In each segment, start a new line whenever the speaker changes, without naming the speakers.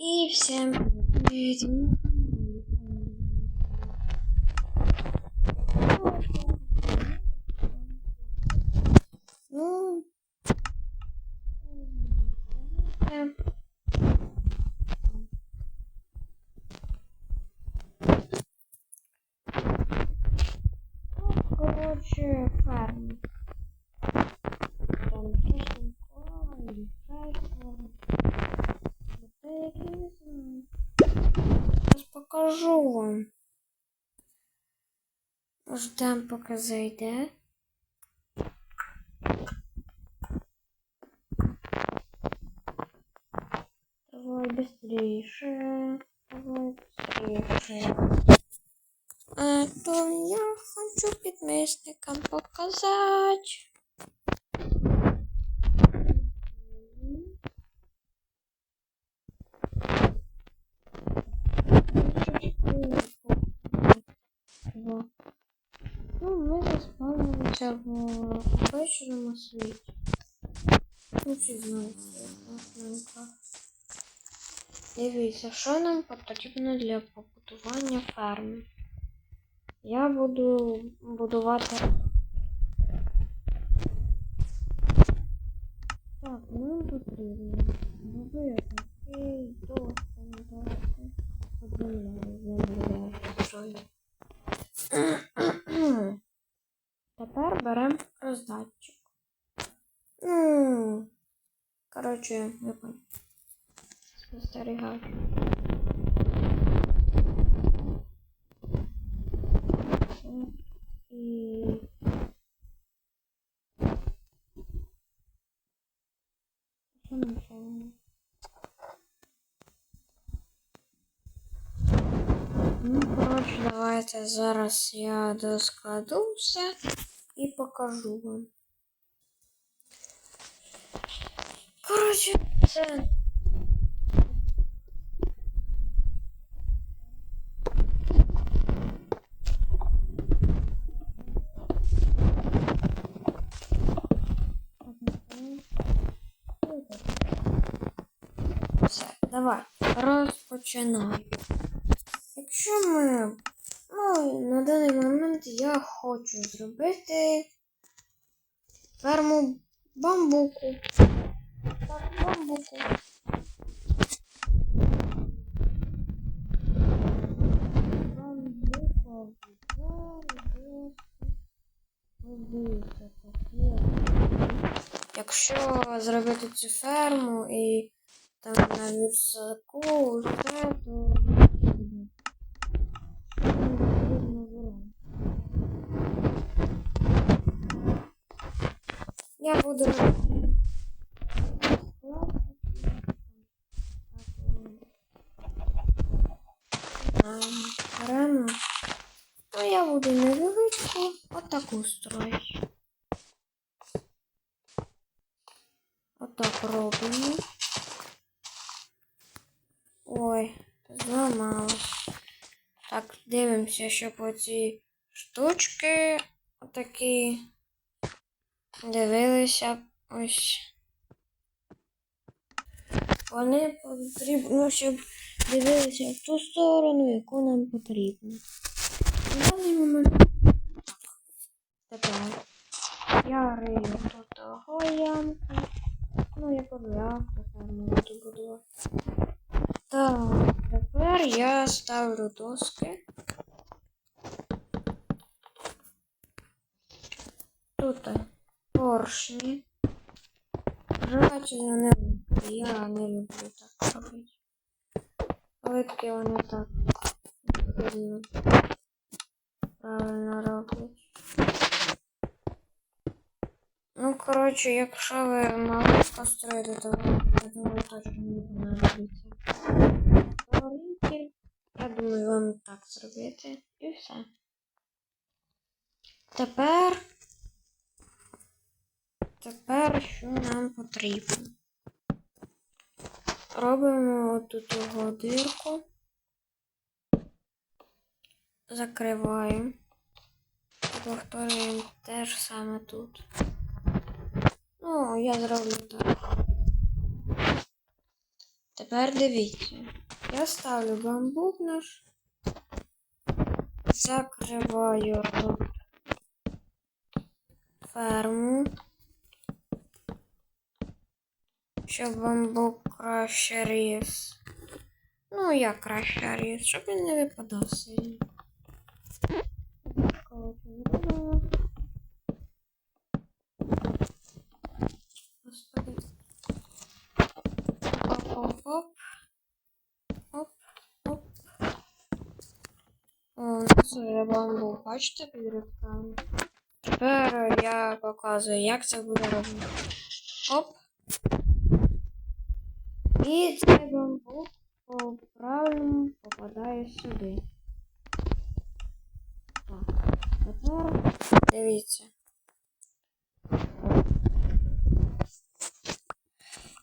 І всем привіт! Ну, е, ну, коротше, ферма. Там кишенько, і ферма. Я не знаю. Зараз покажу вам. Ждем, поки зайде. Давай быстрейше. Давай быстрейше. А то я хочу підмисникам показати. Два. Ну, ми заспавнимося в обичному світі. Ну, всі знають, що. Дивіться, що нам потрібно для побудування ферми. Я буду будувати. Так, нам потрібно робити доски, доски. Обновляю, землю строю. Тепер беремо роздатчик. Ну, коротше, я понял. Спостерігаю. І... Що нам? Ну, коротше, давайте зараз я доскладу все і покажу вам. Коротше, це. Все, давай, розпочинаємо. Якщо ми. Ну, на даний момент я хочу зробити ферму бамбуку. Такі. Якщо зробити цю ферму і там на вірсаку, все, то я буду Беремо. Ну, я буду невеличку отаку строїть. Отак робимо. Ой, зламалось. Так, дивимося, щоб оці штучки отакі дивилися ось. Вони потрібно, щоб дивилися в ту сторону, яку нам потрібно. На даний момент тепер я рию тут того ямку. Ну, я подляв, тепер буду. Так, тепер я ставлю доски. Тут поршні. Желательно не. Я не люблю так робити. Липкі вони так правильно роблять. Ну, коротше, якщо ви мало построїте, то я думаю, точно не понадобиться. Орієнтір. Я думаю, вам так зробити. І все. Тепер. Тепер що нам потрібно? Робимо отут його дирку. Закриваємо. Повторюємо те ж саме тут. Ну, я зроблю так. Тепер дивіться. Я ставлю бамбук наш. Закриваю тут ферму. Щоб бамбук краще ріс. Ну, як краще ріс, щоб він не випадав сильно. Господи. Оп-оп-оп. Оп, оп. О, це бамбук, бачите, під руками. Тепер я показую, як це буде робити. Оп. І цей бамбук по правильному попадає сюди. Так, тепер дивіться.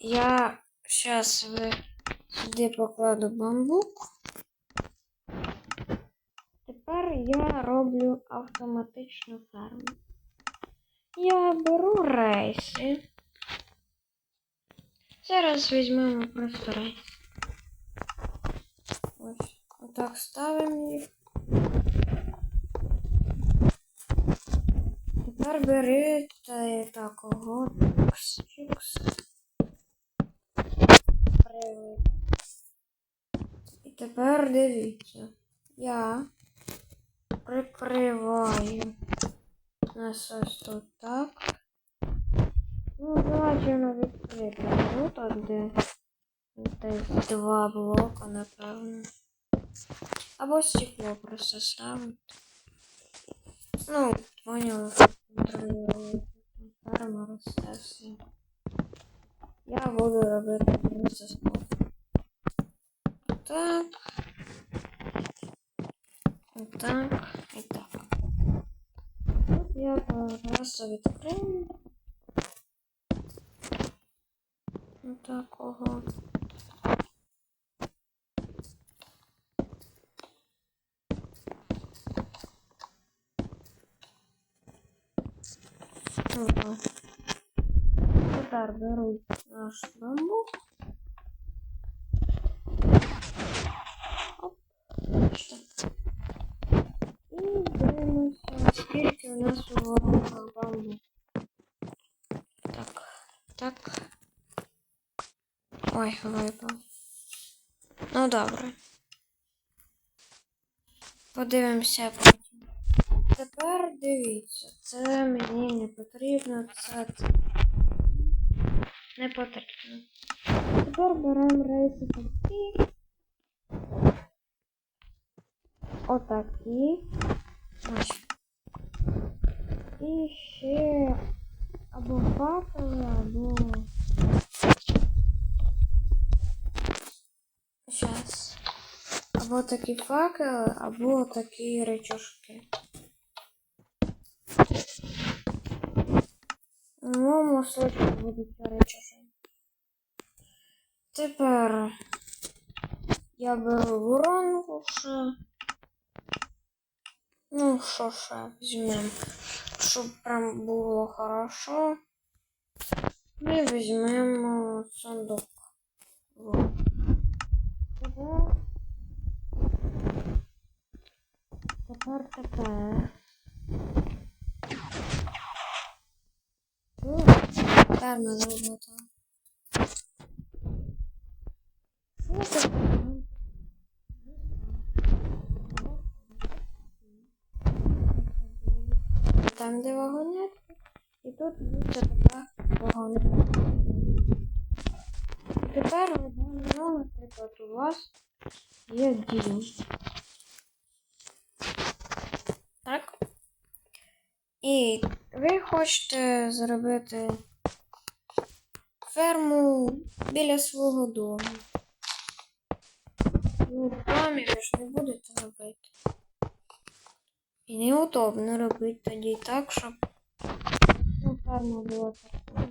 Я зараз сюди покладу бамбук. Тепер я роблю автоматичну ферму. Я беру рейси. Зараз візьмемо просто. Ось, отак ставимо їх. Тепер бери та такого чикс. І тепер дивіться. Я прикриваю нас ось тут так. Ну, давайте воно відкрите. Ну, тут де десь два блока, напевно. Або стекло просто ставити. Ну, поняли, контролювати. Ферма росте все. Я буду робити просто скло. Так. Так. І так. Тут я просто відкрию. Ну такого. Ага. Тепер беру наш бамбук. Оп. Що? І дивимося, скільки у нас у ворогах бамбук. Так, так. Ой, випав. Ну добре. Подивимося потім. Тепер дивіться, це мені не потрібно, це, не потрібно. Тепер беремо рейси такі. Отакі. Ось. І ще або факели, або. Зараз. Або такі факели, або такі речушки. В моєму случаю будуть речушки. Тепер я беру воронку ще. Ну, що ще візьмемо, щоб прям було хорошо. Ми візьмемо сундук. Вот. Тепер. Тепер тепер. Тепер ми? Там, де вагонетки, і тут буде така вагонетка. Тепер ну, наприклад, у вас є дім. Так? І ви хочете зробити ферму біля свого дому. Ну, домі ви ж не будете робити. І неудобно робити тоді так, щоб ну, ферма була така.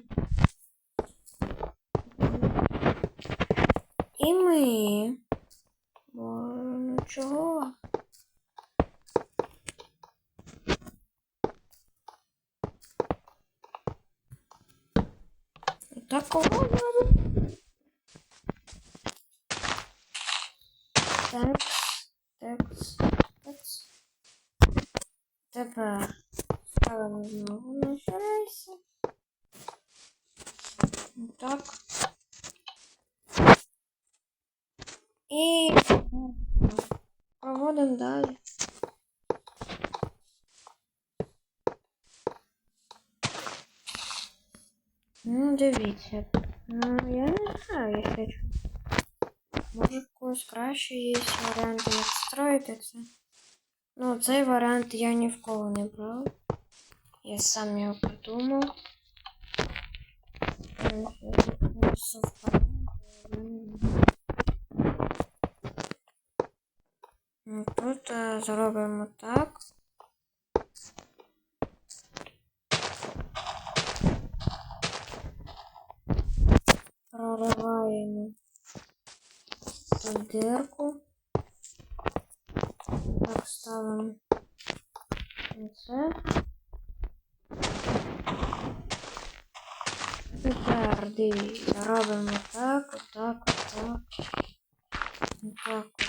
І ми. Боже, ну чого? Такого робимо. Текс, текс, текс. Тепер ставимо знову наші рейси. Так. І проводимо далі. Ну, дивіться. Ну, я не знаю, я хочу. Може, когось краще є варіанти, як строїти це. Ну, цей варіант я ні в кого не брав. Я сам його придумав. Ну, Тут е, зробимо так. Дирку. Так, ставимо це. Тепер дивіться, робимо так, отак, отак. Отак, отак.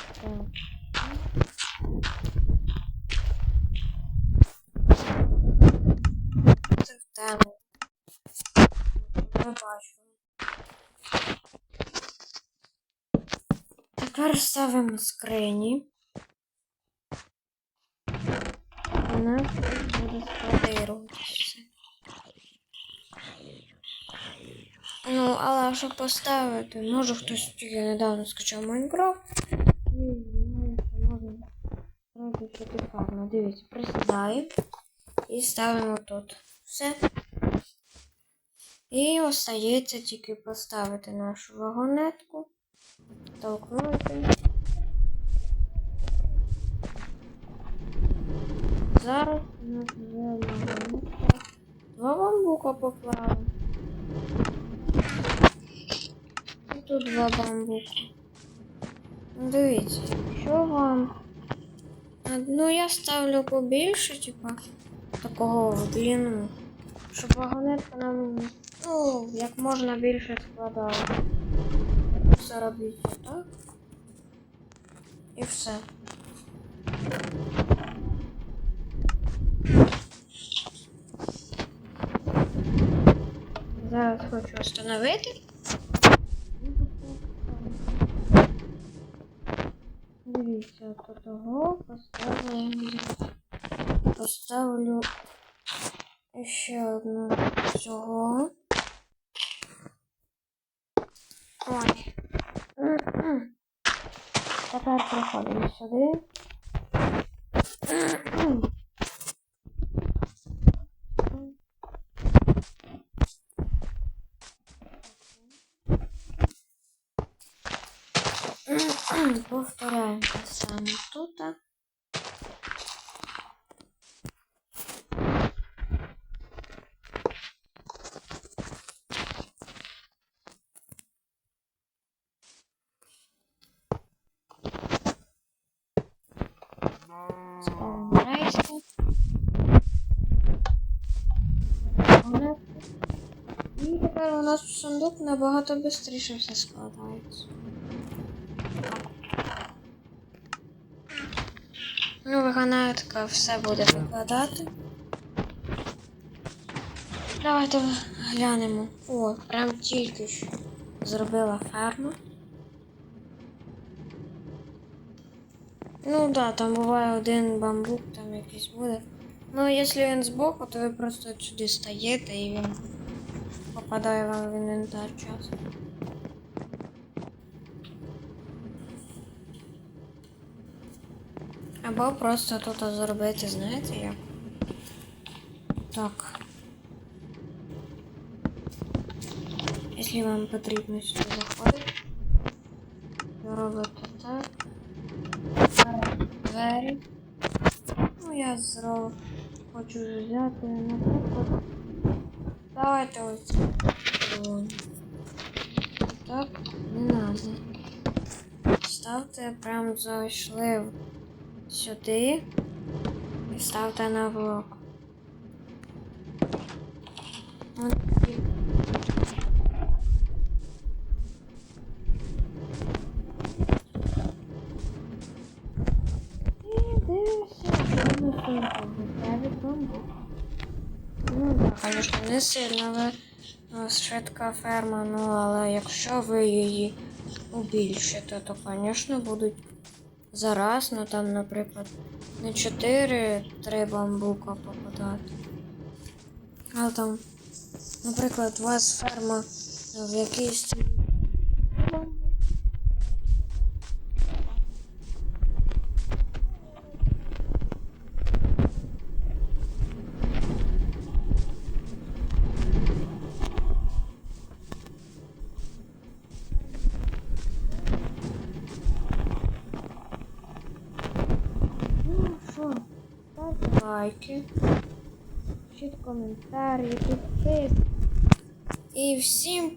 Тепер ставимо скрині. Тут буде складируватися. Ну, але щоб поставити, може хтось тільки недавно скачав Майнкрафт. І що можна зробити щось гарно. Дивіться, присідаємо і ставимо тут. Все. І остається тільки поставити нашу вагонетку, толкнути. Зараз. Два бамбука поклали. І тут два бамбука. Ну, Дивіться, що вам. Ну, я ставлю побільше, типа, такого длину, щоб вагонетка нам, ну, як можна більше складала. Все робіть отак. І все. Зараз хочу встановити. Дивіться, то того поставлю. Поставлю ще одну цього. Ой. Тепер приходимо сюди. Повторяємо те саме тут. Ставимо рейску. Монетку. І тепер у нас сундук набагато швидше все складається. Ну, вагонетка все буде викладати. Давайте глянемо. О, прям тільки що зробила ферму. Ну да, там буває один бамбук, там якийсь буде. Ну, якщо він збоку, то ви просто сюди стаєте і він попадає вам в інвентар часто. Або просто тут зробити, знаєте як? Так. Якщо вам потрібно сюди заходити, робите так. Двері. Ну, я зробив. Хочу взяти, наприклад. Давайте ось. Так, не треба. Ставте, прям зайшли сюди і ставте на блок. І що ми тут. Я від звісно, не сильно ви ну, швидка ферма, ну але якщо ви її убільшите, то, звісно, будуть зараз, ну там, наприклад, не 4-3 бамбука попадати. Але там, наприклад, у вас ферма в якійсь. Коментарі, підписуйтесь. І всім